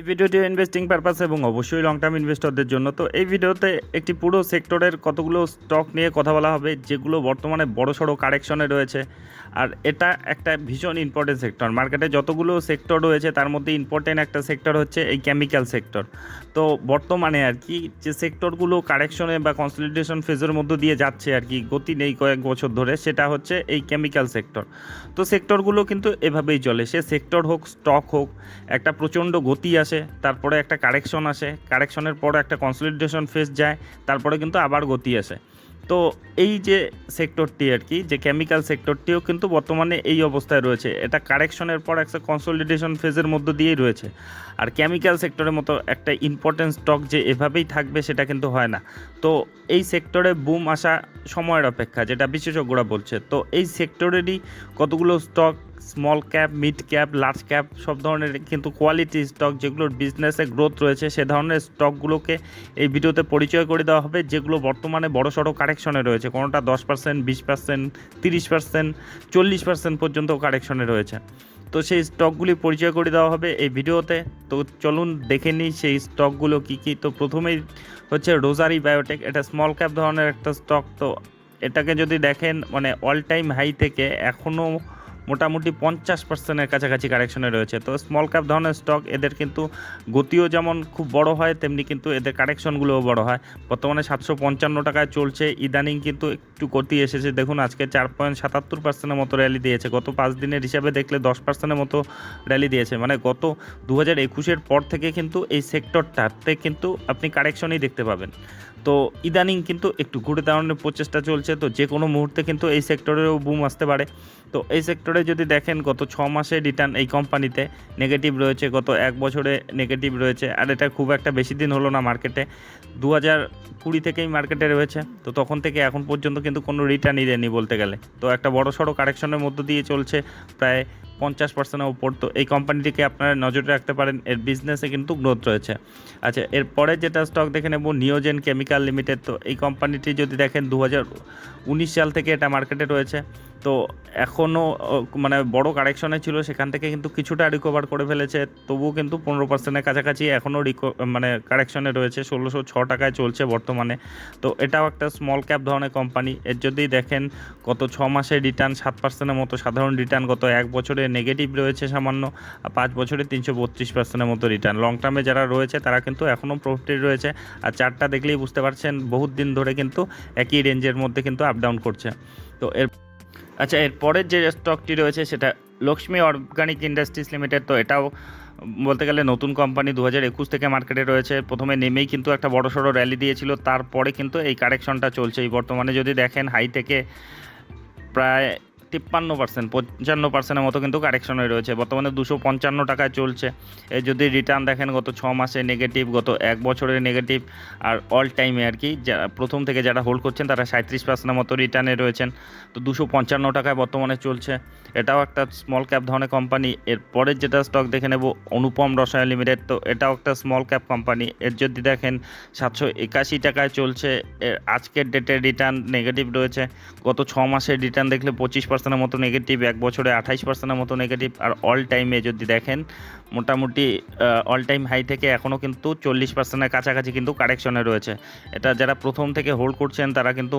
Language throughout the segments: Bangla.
এই ভিডিওটি ইনভেস্টিং পারপাস এবং অবশ্যই লং টার্ম ইনভেস্টরদের জন্য। তো এই ভিডিওতে একটি পুরো সেক্টরের কতগুলো স্টক নিয়ে কথা বলা হবে, যেগুলো বর্তমানে বড় সড়ো কারেকশনে রয়েছে। আর এটা একটা ভীষণ ইম্পর্টেন্ট সেক্টর মার্কেটে যতগুলো সেক্টর রয়েছে, তার মধ্যে ইম্পর্টেন্ট একটা সেক্টর হচ্ছে এই কেমিক্যাল সেক্টর তো বর্তমানে আর কি যে সেক্টরগুলো কারেকশনে বা কনসলিডেশন ফেজের মধ্য দিয়ে যাচ্ছে আর কি, গতি নেই কয়েক বছর ধরে, সেটা হচ্ছে এই কেমিক্যাল সেক্টর তো সেক্টরগুলো কিন্তু এভাবেই চলে। সে সেক্টর হোক স্টক হোক, একটা প্রচণ্ড গতি আসে তারপরে একটা কারেকশন আসে কারেকশনের পরে একটা কনসলিডেশন ফেস যায়, তারপরে কিন্তু আবার গতি আসে। তো এই যে সেক্টরটি আর কি, যে কেমিক্যাল সেক্টরটিও কিন্তু বর্তমানে এই অবস্থায় রয়েছে। এটা কারেকশনের পর একটা কনসলিডেশন ফেজের মধ্য দিয়েই রয়েছে। আর কেমিক্যাল সেক্টরের মতো একটা ইম্পর্টেন্ট স্টক যে এভাবেই থাকবে সেটা কিন্তু হয় না। তো এই সেক্টরে বুম আসা সময়ের অপেক্ষা, যেটা বিশেষজ্ঞরা বলছে। তো এই সেক্টরেরই কতগুলো stock small cap mid cap large cap সব ধরনের কিন্তু কোয়ালিটি স্টক যেগুলোর বিজনেসে গ্রোথ রয়েছে, সে ধরনের স্টকগুলোকে এই ভিডিওতে পরিচয় করে দেওয়া হবে, যেগুলো বর্তমানে বড় সড়ো কারেকশনে রয়েছে। কোনোটা দশ পার্সেন্ট বিশ পার্সেন্ট তিরিশ পার্সেন্ট চল্লিশ পার্সেন্ট পর্যন্ত কারেকশনে রয়েছে। তো সেই স্টকগুলি পরিচয় করে দেওয়া হবে এই ভিডিওতে। তো চলুন দেখে নিই সেই স্টকগুলো কী কী। তো প্রথমেই হচ্ছে রোজারি বায়োটেক এটা স্মল ক্যাপ ধরনের একটা স্টক তো এটাকে যদি দেখেন মানে অল টাইম হাই থেকে এখনও মোটামুটি পঞ্চাশ পার্সেন্টের কাছাকাছি কারেকশনে রয়েছে। তো স্মল ক্যাপ ধরনের স্টক এদের কিন্তু গতিও যেমন খুব বড় হয়, তেমনি কিন্তু এদের কারেকশনগুলোও বড় হয়। বর্তমানে সাতশো পঞ্চান্ন টাকায় চলছে। ইদানিং কিন্তু একটু গতি এসেছে। দেখুন, আজকে চার পয়েন্ট সাতাত্তর পার্সেন্টের মতো র্যালি দিয়েছে। গত পাঁচ দিনের হিসাবে দেখলে দশ পার্সেন্টের মতো র্যালি দিয়েছে। মানে গত দু হাজার একুশের পর থেকে কিন্তু এই সেক্টরটাতে কিন্তু আপনি কারেকশনই দেখতে পাবেন। তো ইদানিং কিন্তু একটু ঘুরে দাঁড়ানোর প্রচেষ্টা চলছে, তো যে কোনো মুহূর্তে কিন্তু এই সেক্টরেও বুম আসতে পারে। তো এই সেক্টরে যদি দেখেন, গত ছ মাসে রিটার্ন এই কোম্পানিতে নেগেটিভ রয়েছে, গত এক বছরে নেগেটিভ রয়েছে, আর এটা খুব একটা বেশি দিন হলো না মার্কেটে দু হাজার কুড়ি থেকেই মার্কেটে রয়েছে, তো তখন থেকে এখন পর্যন্ত কিন্তু কোনো রিটার্নই দেয়নি বলতে গেলে। তো একটা বড় সড়ো কারেকশনের মধ্য দিয়ে চলছে, প্রায় পঞ্চাশ পার্সেন্টের উপর। তো এই কোম্পানিটিকে আপনারা নজরে রাখতে পারেন, এর বিজনেসে কিন্তু গ্রোথ রয়েছে। আচ্ছা এরপরে যেটা স্টক দেখে নেব নিওজেন কেমিক্যাল লিমিটেড তো এই কোম্পানিটি যদি দেখেন দু সাল থেকে এটা মার্কেটে রয়েছে। তো এখনও মানে বড় কারেকশনে ছিল, সেখান থেকে কিন্তু কিছুটা রিকভার করে ফেলেছে। তবুও কিন্তু পনেরো পার্সেন্টের কাছাকাছি এখনও রিকো মানে কারেকশনে রয়েছে। ষোলোশো ছ টাকায় চলছে বর্তমানে। তো এটাও একটা স্মল ক্যাপ ধরনের কোম্পানি এর যদি দেখেন, গত ছ মাসে রিটার্ন সাত পার্সেন্টের মতো, সাধারণ রিটার্ন গত এক বছরে নেগেটিভ রয়েছে সামান্য, আর পাঁচ বছরে তিনশো বত্রিশ পার্সেন্টের মতো রিটার্ন লং টার্মে যারা রয়েছে, তারা কিন্তু এখনও প্রফিটেড রয়েছে। আর চারটা দেখলেই বুঝতে পারছেন, বহুত দিন ধরে কিন্তু একই রেঞ্জের মধ্যে কিন্তু আপ ডাউন করছে। তো এর আচ্ছা এর পরের যে স্টকটি রয়েছে সেটা লক্ষ্মী অর্গানিক ইন্ডাস্ট্রিজ লিমিটেড, তো এটাও বলতে গেলে নতুন কোম্পানি দু হাজার একুশ থেকে মার্কেটে রয়েছে। প্রথমে নেমেই কিন্তু একটা বড় সড়ো র্যালি দিয়েছিল, তারপরে কিন্তু এই কারেকশনটা চলছে। এই বর্তমানে যদি দেখেন হাই থেকে প্রায় তিপ্পান্ন পার্সেন্ট পঞ্চান্ন পার্সেন্টের মতো কিন্তু কারেকশনে রয়েছে। বর্তমানে দুশো পঞ্চান্ন টাকায় চলছে। এই যদি রিটার্ন দেখেন, গত ছ মাসে নেগেটিভ গত এক বছরের নেগেটিভ আর অল টাইমে আর কি যারা প্রথম থেকে যারা হোল্ড করছেন, তারা সাঁত্রিশ পার্সেন্টের মতো রিটার্নে রয়েছেন। তো দুশো পঞ্চান্ন টাকায় বর্তমানে চলছে। এটাও একটা স্মল ক্যাপ ধরনের কোম্পানি এর পরের যেটা স্টক দেখে নেব, অনুপম রসায়ন লিমিটেড তো এটাও একটা স্মল ক্যাপ কোম্পানি এর যদি দেখেন, সাতশো একাশি টাকায় চলছে। এর আজকের ডেটে রিটার্ন নেগেটিভ রয়েছে। গত ছ মাসের রিটার্ন দেখলে পঁচিশ পার্সেন্টের মতো নেগেটিভ এক বছরে আঠাইশ পার্সেন্টের মতো নেগেটিভ আর অল টাইমে যদি দেখেন, মোটামুটি অল টাইম হাই থেকে এখনও কিন্তু চল্লিশ পার্সেন্টের কাছাকাছি কিন্তু কারেকশনে রয়েছে। এটা যারা প্রথম থেকে হোল্ড করছেন, তারা কিন্তু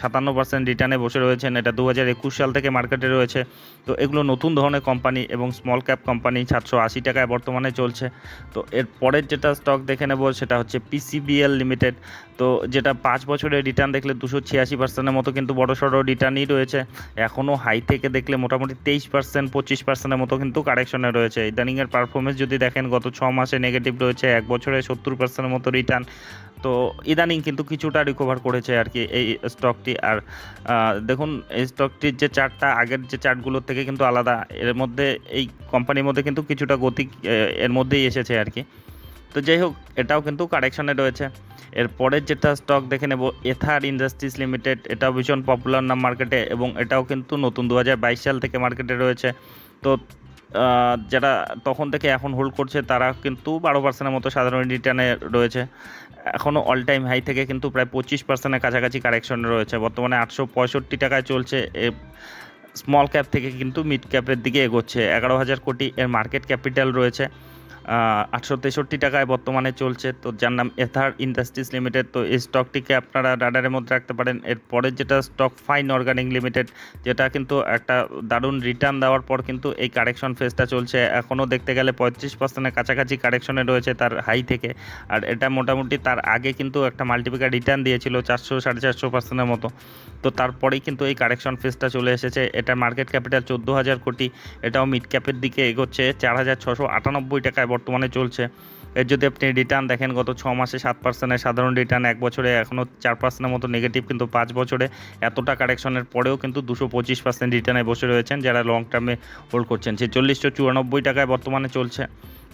সাতান্ন পার্সেন্ট রিটার্নে বসে রয়েছেন। এটা দু হাজার একুশ সাল থেকে মার্কেটে রয়েছে। তো এগুলো নতুন ধরনের কোম্পানি এবং স্মল ক্যাপ কোম্পানি সাতশো আশি টাকায় বর্তমানে চলছে। তো এর পরের যেটা স্টক দেখে নেব, সেটা হচ্ছে পিসিবিএল লিমিটেড তো যেটা পাঁচ বছরের রিটার্ন দেখলে দুশো ছিয়াশি পার্সেন্টের মতো কিন্তু বড় সড়ো রিটার্নই রয়েছে। এখনও হাই থেকে দেখলে মোটামুটি তেইশ পার্সেন্ট পঁচিশ পার্সেন্টের মতো কিন্তু কারেকশনে রয়েছে। ইদানিংয়ের পারফরমেন্স যদি দেখেন, গত ছ মাসে নেগেটিভ রয়েছে, এক বছরে সত্তর পার্সেন্টের মতো রিটার্ন তো ইদানিং কিন্তু কিছুটা রিকভার করেছে আর কি এই স্টকটি আর দেখুন, এই স্টকটির যে চার্টটা, আগের যে চার্টগুলোর থেকে কিন্তু আলাদা। এর মধ্যে, এই কোম্পানির মধ্যে কিন্তু কিছুটা গতি এর মধ্যেই এসেছে আর কি তো যাই হোক, এটাও কিন্তু কারেকশনে রয়েছে। এর পরের যেটা স্টক দেখে নেব এথার ইন্ডাস্ট্রিজ লিমিটেড এটাও ভীষণ পপুলার নাম মার্কেটে এবং এটাও কিন্তু নতুন দু হাজার বাইশ সাল থেকে মার্কেটে রয়েছে। তো যারা তখন থেকে এখন হোল্ড করছে, তারা কিন্তু বারো পার্সেন্টের মতো সাধারণ রিটার্নে রয়েছে। এখনও অল টাইম হাই থেকে কিন্তু প্রায় পঁচিশ পার্সেন্টের কাছাকাছি কারেকশনে রয়েছে। বর্তমানে আটশো পঁয়ষট্টি টাকায় চলছে। স্মল ক্যাপ থেকে কিন্তু মিড ক্যাপের দিকে এগোচ্ছে। এগারো হাজার কোটি এর মার্কেট ক্যাপিটাল রয়েছে। আটশো তেষট্টি টাকায় বর্তমানে চলছে। তো যার নাম এথার ইন্ডাস্ট্রিজ লিমিটেড। তো এই স্টকটিকে আপনারা রাডারের মধ্যে রাখতে পারেন। এর পরের যেটা স্টক ফাইন অর্গানিক লিমিটেড, যেটা কিন্তু একটা দারুণ রিটার্ন দেওয়ার পর কিন্তু এই কারেকশন ফেজটা চলছে। এখনও দেখতে গেলে পঁয়ত্রিশ পার্সেন্টের কাছাকাছি কারেকশনে রয়েছে তার হাই থেকে। আর এটা মোটামুটি তার আগে কিন্তু একটা মাল্টিপিকার রিটার্ন দিয়েছিল চারশো সাড়ে চারশো পার্সেন্টের মতো। তো তারপরেই কিন্তু এই কারেকশন ফেজটা চলে এসেছে। এটা মার্কেট ক্যাপিটাল চোদ্দ হাজার কোটি। এটাও মিড ক্যাপের দিকে এগোচ্ছে। চার হাজার ছশো আটানব্বই টাকায় বর্তমানে চলছে। এর যদি আপনি রিটার্ন দেখেন, গত ছ মাসে সাত পার্সেন্টের সাধারণ রিটার্ন এক বছরে এখনও চার পার্সেন্টের মতো নেগেটিভ কিন্তু পাঁচ বছরে এতটা কারেকশনের পরেও কিন্তু দুশো পঁচিশ পার্সেন্ট রিটার্নে বসে রয়েছেন যারা লং টার্মে হোল্ড করছেন। সে চল্লিশশো চুরানব্বই টাকায় বর্তমানে চলছে।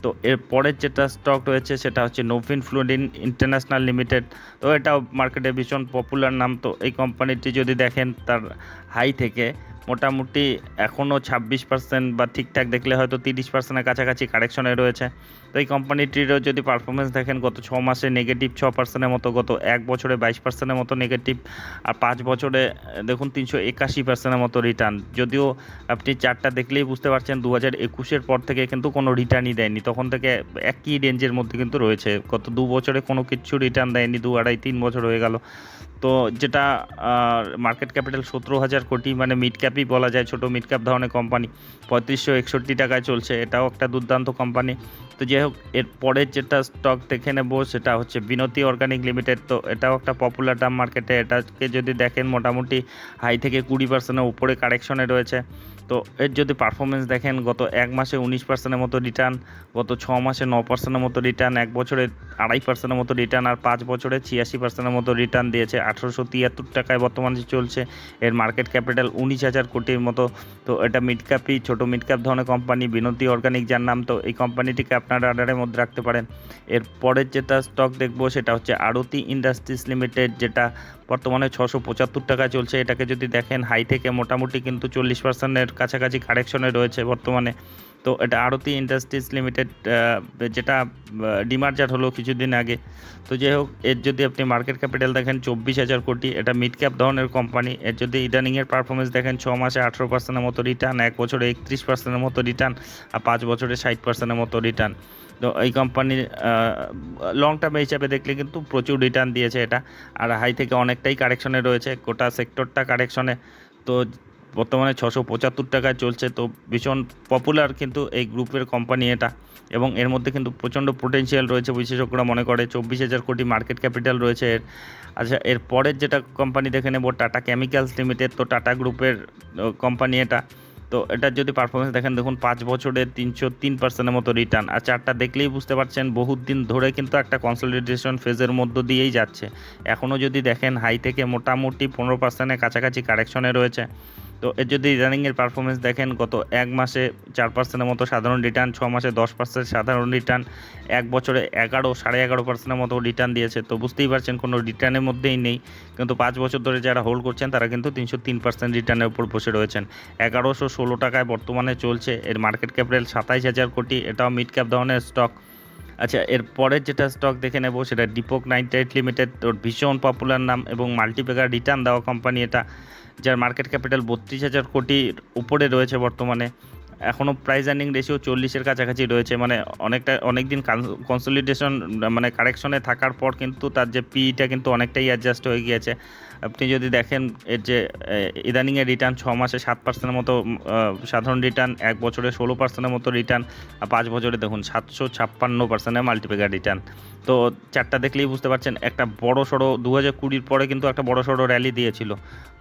তো এর পরের যেটা স্টক রয়েছে সেটা হচ্ছে নোভিন ফ্লুডিন ইন্টারন্যাশনাল লিমিটেড তো এটাও মার্কেটে ভীষণ পপুলার নাম। তো এই কোম্পানিটি যদি দেখেন তার হাই থেকে মোটামুটি এখনও ছাব্বিশ পার্সেন্ট বা ঠিকঠাক দেখলে হয়তো তিরিশ পার্সেন্টের কাছাকাছি কারেকশনে রয়েছে। তো এই কোম্পানিটিরও যদি পারফরমেন্স দেখেন, গত ছ মাসে নেগেটিভ ছ পার্সেন্টের মতো, গত এক বছরে বাইশ পার্সেন্টের মতো নেগেটিভ আর পাঁচ বছরে, দেখুন, তিনশো একাশি পার্সেন্টের মতো রিটার্ন যদিও আপনি চারটা দেখলেই বুঝতে পারছেন দু হাজার একুশের পর থেকে কিন্তু কোনো রিটার্নই দেয়নি। তখন থেকে একই রেঞ্জের মধ্যে কিন্তু রয়েছে। গত দু বছরে কোনো কিছু রিটার্ন দেয়নি, দু আড়াই তিন বছর হয়ে গেল। তো যেটা মার্কেট ক্যাপিটাল সতেরো হাজার কোটি মানে মিড ক্যাপই বলা যায়, ছোটো মিড ক্যাপ ধরনের কোম্পানি পঁয়ত্রিশশো একষট্টি টাকায় চলছে। এটাও একটা দুর্দান্ত কোম্পানি তো যাই হোক, এর পরের যেটা স্টক দেখে নেব, সেটা হচ্ছে বিনতি অর্গানিক লিমিটেড তো এটাও একটা পপুলার দাম মার্কেটে এটাকে যদি দেখেন, মোটামুটি হাই থেকে কুড়ি পার্সেন্টের উপরে কারেকশনে রয়েছে। তো এর যদি পারফরমেন্স দেখেন, গত এক মাসে উনিশ পার্সেন্টের মতো রিটার্ন গত ছ মাসে ন পার্সেন্টের মতো রিটার্ন এক বছরে আড়াই পার্সেন্টের মতো রিটার্ন আর পাঁচ বছরে ছিয়াশি পার্সেন্টের মতো রিটার্ন দিয়েছে। আঠারোশো তিয়াত্তর টাকায় বর্তমানে চলছে। এর মার্কেট ক্যাপিটাল উনিশ হাজার কোটির মতো। তো এটা মিড ক্যাপই ছোটো মিড ক্যাপ ধরনের কোম্পানি বিনতি অর্গানিক যার নাম, তো এই কোম্পানিটিকে আপনার রাডারের মধ্যে রাখতে পারেন। এর পরের যেটা স্টক দেখব, সেটা হচ্ছে আরতি ইন্ডাস্ট্রিজ লিমিটেড যেটা বর্তমানে ছশো পঁচাত্তর টাকা চলছে। এটাকে যদি দেখেন হাই থেকে মোটামুটি কিন্তু চল্লিশ পার্সেন্টের কাছাকাছি কারেকশনে রয়েছে বর্তমানে। তো এটা আরতি ইন্ডাস্ট্রিজ লিমিটেড যেটা ডিমার্জার হলো কিছুদিন আগে। তো যাই হোক, এর যদি আপনি মার্কেট ক্যাপিটাল দেখেন, চব্বিশ হাজার কোটি। এটা মিড ক্যাপ ধরনের কোম্পানি এর যদি ইদানিংয়ের পারফরমেন্স দেখেন, ছ মাসে আঠেরো পার্সেন্টের মতো রিটার্ন এক বছরে একত্রিশ পার্সেন্টের মতো রিটার্ন আর পাঁচ বছরে ষাট পার্সেন্টের মতো রিটার্ন তো এই কোম্পানির লং টার্মে হিসাবে দেখলে কিন্তু প্রচুর রিটার্ন দিয়েছে এটা। আর হাই থেকে অনেকটাই কারেকশনে রয়েছে। গোটা সেক্টরটা কারেকশনে তো বর্তমানে ছশো পঁচাত্তর টাকায় চলছে, তো ভীষণ পপুলার কিন্তু এই গ্রুপের কোম্পানি এটা। এবং এর মধ্যে কিন্তু প্রচণ্ড পোটেনশিয়াল রয়েছে বিশেষজ্ঞরা মনে করে, চব্বিশ হাজার কোটি মার্কেট ক্যাপিটাল রয়েছে এর। আচ্ছা এর পরের যেটা কোম্পানি দেখে নেব টাটা কেমিক্যালস লিমিটেড তো টাটা গ্রুপের কোম্পানি এটা। তো এটার যদি পারফরমেন্স দেখেন, দেখুন পাঁচ বছরে তিনশো তিন পার্সেন্টের মতো রিটার্ন আর চারটা দেখলেই বুঝতে পারছেন, বহুত দিন ধরে কিন্তু একটা কনসলিডেশন ফেজের মধ্য দিয়েই যাচ্ছে। এখনও যদি দেখেন হাই থেকে মোটামুটি পনেরো পার্সেন্টের কাছাকাছি কারেকশনে রয়েছে। তো এর যদি ইদানিংয়ের পারফরমেন্স দেখেন, গত এক মাসে চার পার্সেন্টের মতো সাধারণ রিটার্ন ছ মাসে দশ পার্সেন্ট সাধারণ রিটার্ন এক বছরে এগারো, সাড়ে এগারো পার্সেন্টের মতো রিটার্ন দিয়েছে। তো বুঝতেই পারছেন কোনো রিটার্নের মধ্যেই নেই। কিন্তু পাঁচ বছর ধরে যারা হোল্ড করছেন, তারা কিন্তু তিনশো তিন পার্সেন্ট রিটার্নের উপর বসে রয়েছেন। এগারোশো ষোলো টাকায় বর্তমানে চলছে। এর মার্কেট ক্যাপিটাল সাতাইশ হাজার কোটি। এটাও মিড ক্যাপ ধরনের স্টক আচ্ছা এর পরের যেটা স্টক দেখে নেব, সেটা ডিপোক নাইনটাইট লিমিটেড ওর ভীষণ পপুলার নাম এবং মাল্টিপেকার রিটার্ন দেওয়া কোম্পানি এটা। যার মার্কেট ক্যাপিটাল বত্রিশ হাজার কোটির উপরে রয়েছে বর্তমানে। এখনও প্রাইস আর্নিং রেশিও চল্লিশের কাছাকাছি রয়েছে। মানে অনেকটা অনেক দিন কনসলিডেশন মানে কারেকশনে থাকার পর কিন্তু তার যে পিটা কিন্তু অনেকটাই অ্যাডজাস্ট হয়ে গিয়েছে। আপনি যদি দেখেন, এর যে ইদানিংয়ের রিটার্ন ছ মাসে সাত পার্সেন্টের মতো সাধারণ রিটার্ন এক বছরে ষোলো পার্সেন্টের মতো রিটার্ন পাঁচ বছরে দেখুন, সাতশো ছাপ্পান্ন পার্সেন্টের মাল্টিপ্যাকার রিটার্ন তো চারটা দেখলেই বুঝতে পারছেন, একটা বড় সড়ো দু হাজার কুড়ির পরে কিন্তু একটা বড় সড়ো র্যালি দিয়েছিল।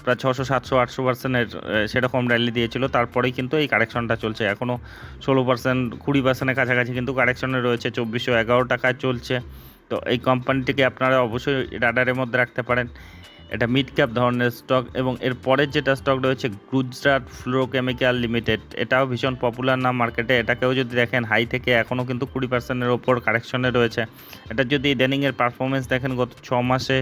প্রায় ছশো, সাতশো, আটশো পার্সেন্টের সেরকম র্যালি দিয়েছিল। তারপরেই কিন্তু এই কারেকশনটা চলছে। এখনও ষোলো পার্সেন্ট কুড়ি পার্সেন্টের কাছাকাছি কিন্তু কারেকশনে রয়েছে। চব্বিশশো এগারো টাকায় চলছে। তো এই কোম্পানিটিকে আপনারা অবশ্যই রাডারের মধ্যে রাখতে পারেন। এটা মিড ক্যাপ ধরনের স্টক এবং এর পরের যেটা স্টক রয়েছে গুজরাট ফ্লোরোকেমিক্যাল লিমিটেড এটাও ভীষণ পপুলার না মার্কেটে এটাকেও যদি দেখেন হাই থেকে এখনও কিন্তু কুড়ি পার্সেন্টের ওপর কারেকশনে রয়েছে। এটা যদি ইদানিংয়ের পারফরমেন্স দেখেন, গত ছ মাসে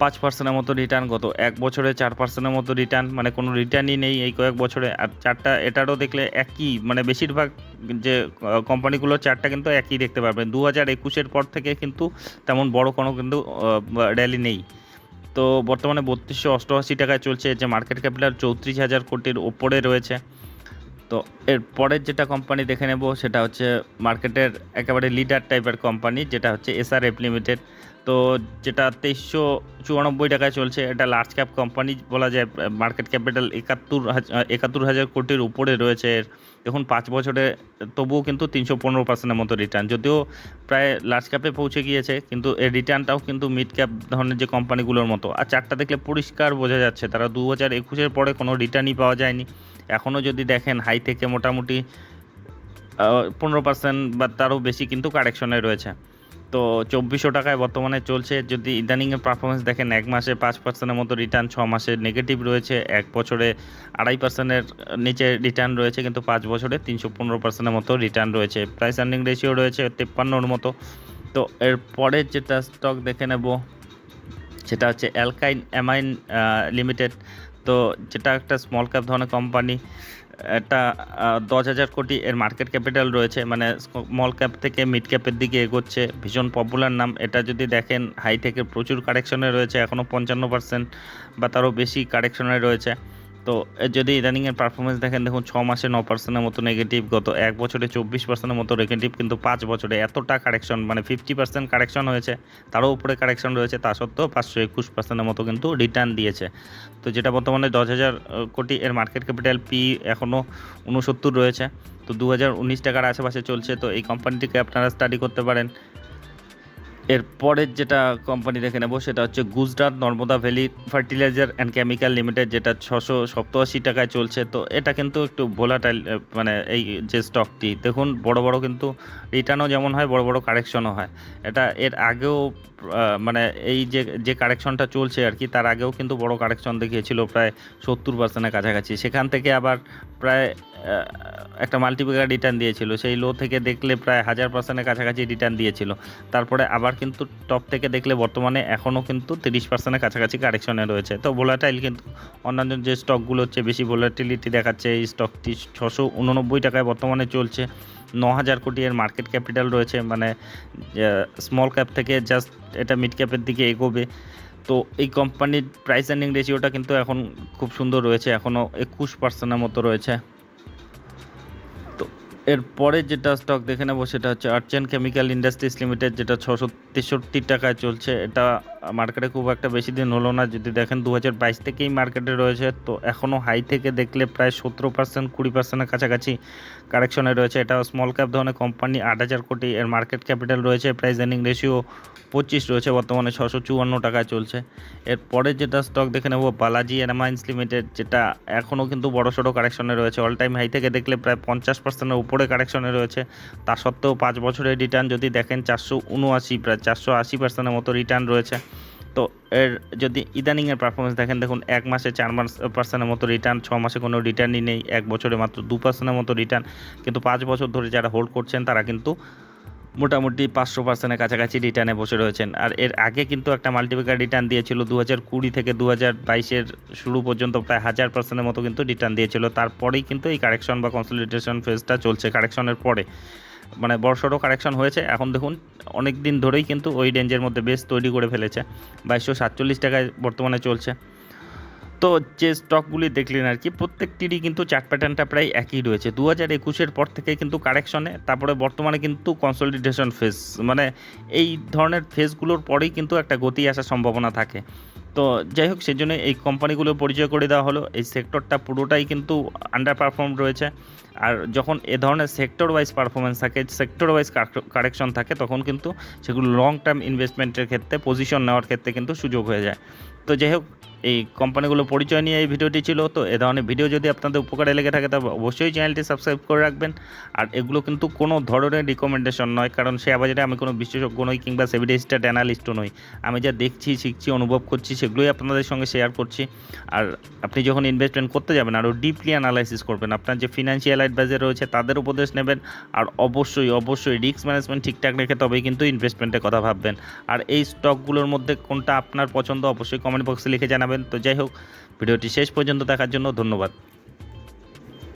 পাঁচ পার্সেন্টের মতো রিটার্ন গত এক বছরে চার পার্সেন্টের মতো রিটার্ন মানে কোনো রিটার্নই নেই এই কয়েক বছরে। আর চারটা, এটারও দেখলে একই মানে বেশিরভাগ যে কোম্পানিগুলো চারটা কিন্তু একই দেখতে পারবেন। দু হাজার একুশের পর থেকে কিন্তু তেমন বড় কোনো কিন্তু র্যালি নেই। তো বর্তমানে বত্রিশশো অষ্টআশি টাকায় চলছে, যে মার্কেট ক্যাপিটাল চৌত্রিশ হাজার কোটির ওপরে রয়েছে। তো এর পরের যেটা কোম্পানি দেখে নেব, সেটা হচ্ছে মার্কেটের একেবারে লিডার টাইপের কোম্পানি যেটা হচ্ছে এসআরএফ লিমিটেড তো যেটা তেইশশো চুরানব্বই টাকায় চলছে, এটা লার্জ ক্যাপ কোম্পানি বলা যায় মার্কেট ক্যাপিটাল একাত্তর হাজার একাত্তর হাজার কোটির উপরে রয়েছে। এর দেখুন, পাঁচ বছরে তবুও কিন্তু তিনশো পনেরো পার্সেন্টের মতো রিটার্ন যদিও প্রায় লার্জ ক্যাপে পৌঁছে গিয়েছে, কিন্তু এর রিটার্নটাও কিন্তু মিড ক্যাপ ধরনের যে কোম্পানিগুলোর মতো। আর চারটা দেখলে পরিষ্কার বোঝা যাচ্ছে, তারা দু হাজার একুশের পরে কোনো রিটার্নই পাওয়া যায়নি। এখনও যদি দেখেন হাই থেকে মোটামুটি পনেরো পার্সেন্ট বা তারও বেশি কিন্তু কারেকশনে রয়েছে। তো চব্বিশশো টাকায় বর্তমানে চলছে। যদি ইদানিংয়ের পারফরমেন্স দেখেন, এক মাসে পাঁচ পার্সেন্টের মতো রিটার্ন ছ মাসে নেগেটিভ রয়েছে, এক বছরে আড়াই পার্সেন্টের নিচে রিটার্ন রয়েছে, কিন্তু পাঁচ বছরে তিনশো পনেরো পার্সেন্টের মতো রিটার্ন রয়েছে। প্রাইস আর্নিং রেশিও রয়েছে তেপ্পান্নর মতো। তো এর পরের যেটা স্টক দেখে নেব, সেটা হচ্ছে অ্যালকাইন অ্যামাইন লিমিটেড তো যেটা একটা স্মল ক্যাপ ধরনের কোম্পানি আহ, দশ হাজার কোটি এর মার্কেট ক্যাপিটাল রয়েছে মানে স্মল ক্যাপ থেকে মিড ক্যাপের দিকে এগোচ্ছে ভীষণ পপুলার নাম। এটা যদি দেখেন হাই থেকে প্রচুর কারেকশনে রয়েছে এখনও পঞ্চান্ন পার্সেন্ট বা তারও বেশি কারেকশনে রয়েছে। তো যদি ইদানিংয়ের পারফরমেন্স দেখেন, দেখুন, ছ মাসে ন পার্সেন্টের মতো নেগেটিভ গত এক বছরে চব্বিশ পার্সেন্টের মতো নেগেটিভ কিন্তু পাঁচ বছরে এতটা কারেকশন মানে ফিফটি পার্সেন্ট কারেকশন হয়েছে, তারও উপরে কারেকশন রয়েছে, তা সত্ত্বেও পাঁচশো একুশ পার্সেন্টের মতো কিন্তু রিটার্ন দিয়েছে। তো যেটা বর্তমানে দশ হাজার কোটি এর মার্কেট ক্যাপিটাল পি এখনও উনসত্তর রয়েছে, তো দু হাজার উনিশ টাকার আশেপাশে চলছে, তো এই কোম্পানিটিকে আপনারা স্টাডি করতে পারেন। এর পরের যেটা কোম্পানি দেখে নেব, সেটা হচ্ছে Gujarat Narmada valley fertilizer and chemical limited যেটা ছশো সপ্তাশি টাকায় চলছে। তো এটা কিন্তু একটু ভোলাটাইল মানে এই যে স্টকটি দেখুন, বড় বড় কিন্তু রিটার্নও যেমন হয়, বড় বড় কারেকশনও হয়। এটা এর আগেও মানে এই যে যে কারেকশনটা চলছে আর কি, তার আগেও কিন্তু বড় কারেকশন দেখিয়েছিল প্রায় সত্তর পার্সেন্টের কাছাকাছি। সেখান থেকে আবার প্রায় একটা মাল্টিপ্লিকার রিটার্ন দিয়েছিল। সেই লো থেকে দেখলে প্রায় হাজার পার্সেন্টের কাছাকাছি রিটার্ন দিয়েছিল। তারপরে আবার কিন্তু টপ থেকে দেখলে বর্তমানে এখনও কিন্তু তিরিশ পার্সেন্টের কাছাকাছি কারেকশনে রয়েছে। তো ভোলাটাইল কিন্তু অন্যান্য যে স্টকগুলো হচ্ছে বেশি ভোলাটিলিটি দেখাচ্ছে, এই স্টকটি ছশো উননব্বই টাকায় বর্তমানে চলছে। ন হাজার কোটি এর মার্কেট ক্যাপিটাল রয়েছে। মানে স্মল ক্যাপ থেকে জাস্ট এটা মিড ক্যাপের দিকে এগোবে। তো এই কোম্পানির প্রাইস আর্নিং রেশিওটা কিন্তু এখন খুব সুন্দর রয়েছে এখনও একুশ পার্সেন্টের মতো রয়েছে। তো এরপরে যেটা স্টক দেখে নেব সেটা হচ্ছে আর্চেন কেমিক্যাল ইন্ডাস্ট্রিজ লিমিটেড যেটা ছশো তেষট্টি টাকায় চলছে। এটা মার্কেটে খুব একটা বেশি দিন হলো না। যদি দেখেন দু হাজার বাইশ থেকেই মার্কেটে রয়েছে, তো এখনও হাই থেকে দেখলে প্রায় সতেরো পার্সেন্ট কুড়ি পার্সেন্টের কাছাকাছি কারেকশনে রয়েছে। এটা স্মল ক্যাপ ধরনের কোম্পানি আট হাজার কোটি এর মার্কেট ক্যাপিটাল রয়েছে। প্রাইস আর্নিং রেশিও পঁচিশ রয়েছে, বর্তমানে ছশো চুয়ান্ন টাকায় চলছে। এরপরে যেটা স্টক দেখে নেব, বালাজি এনামাইন্স লিমিটেড যেটা এখনও কিন্তু বড় সড়ো কারেকশনে রয়েছে। অল টাইম হাই থেকে দেখলে প্রায় পঞ্চাশ পার্সেন্টের উপরে কারেকশনে রয়েছে। তা সত্ত্বেও পাঁচ বছরের রিটার্ন যদি দেখেন, চারশো উনআশি প্রায় চারশো আশি পার্সেন্টের মতো রিটার্ন রয়েছে। তো এর যদি ইদানিংয়ের পারফরমেন্স দেখেন, দেখুন, এক মাসে চার মাস পার্সেন্টের মতো রিটার্ন ছ মাসে কোনো রিটার্নই নেই, এক বছরে মাত্র দু পার্সেন্টের মতো রিটার্ন কিন্তু পাঁচ বছর ধরে যারা হোল্ড করছেন, তারা কিন্তু মোটামুটি পাঁচশো পার্সেন্টের কাছাকাছি রিটার্নে বসে রয়েছেন। আর এর আগে কিন্তু একটা মাল্টিপ্লিকার রিটার্ন দিয়েছিল দু হাজার কুড়ি থেকে দু হাজার বাইশের শুরু পর্যন্ত প্রায় হাজার পার্সেন্টের মতো কিন্তু রিটার্ন দিয়েছিল। তারপরেই কিন্তু এই কারেকশন বা কনসলিডেশন ফেজটা চলছে কারেকশনের পরে। মানে বড়সড় কারেকশন হয়েছে। এখন দেখুন অনেক দিন ধরেই কিন্তু ওই রেঞ্জের মধ্যে বেশ তৈরি করে ফেলেছে। বাইশশো সাতচল্লিশ টাকায় বর্তমানে চলছে। তো যে স্টকগুলি দেখলেন আর কি, প্রত্যেকটিরই কিন্তু চার্ট প্যাটার্নটা প্রায় একই রয়েছে। দু হাজার একুশের পর থেকে কিন্তু কারেকশনে, তারপরে বর্তমানে কিন্তু কনসলিডেশন ফেজ মানে এই ধরনের ফেজগুলোর পরেই কিন্তু একটা গতি আসার সম্ভাবনা থাকে। তো যাই হোক সেই জন্য এই কোম্পানিগুলো পরিচয় করে দেওয়া হলো। এই সেক্টরটা পুরোটাই কিন্তু আন্ডার পারফর্ম রয়েছে। আর যখন এ ধরনের সেক্টর ওয়াইজ পারফরমেন্স থাকে সেক্টর ওয়াইজ কারেকশন থাকে, তখন কিন্তু সেগুলো লং টার্ম ইনভেস্টমেন্টের ক্ষেত্রে পজিশন নেওয়ার ক্ষেত্রে কিন্তু সুযোগ হয়ে যায়। তো যাই হোক এই কোম্পানিগুলো পরিচয় নিয়ে এই ভিডিওটি ছিল। তো এ ধরনের ভিডিও যদি আপনাদের উপকারে লেগে থাকে, তবে অবশ্যই চ্যানেলটি সাবস্ক্রাইব করে রাখবেন। আর এগুলো কিন্তু কোনো ধরনের রিকমেন্ডেশন নয়, কারণ শেয়ার বাজারে আমি কোনো বিশেষজ্ঞ নই কিংবা সেভিডেস্টার অ্যানালিস্টও নই। আমি যা দেখছি, শিখছি, অনুভব করছি, সেগুলোই আপনাদের সঙ্গে শেয়ার করছি। আর আপনি যখন ইনভেস্টমেন্ট করতে যাবেন, আরও ডিপলি অ্যানালাইসিস করবেন। আপনার যে ফিনান্সিয়াল অ্যাডভাইজার রয়েছে, তাদের উপদেশ নেবেন। আর অবশ্যই অবশ্যই রিস্ক ম্যানেজমেন্ট ঠিকঠাক রেখে তবেই কিন্তু ইনভেস্টমেন্টের কথা ভাববেন। আর এই স্টকগুলোর মধ্যে কোনটা আপনার পছন্দ, অবশ্যই কমেন্ট বক্সে লিখে জানাবেন তো যাই হোক ভিডিওটি শেষ পর্যন্ত দেখার জন্য ধন্যবাদ।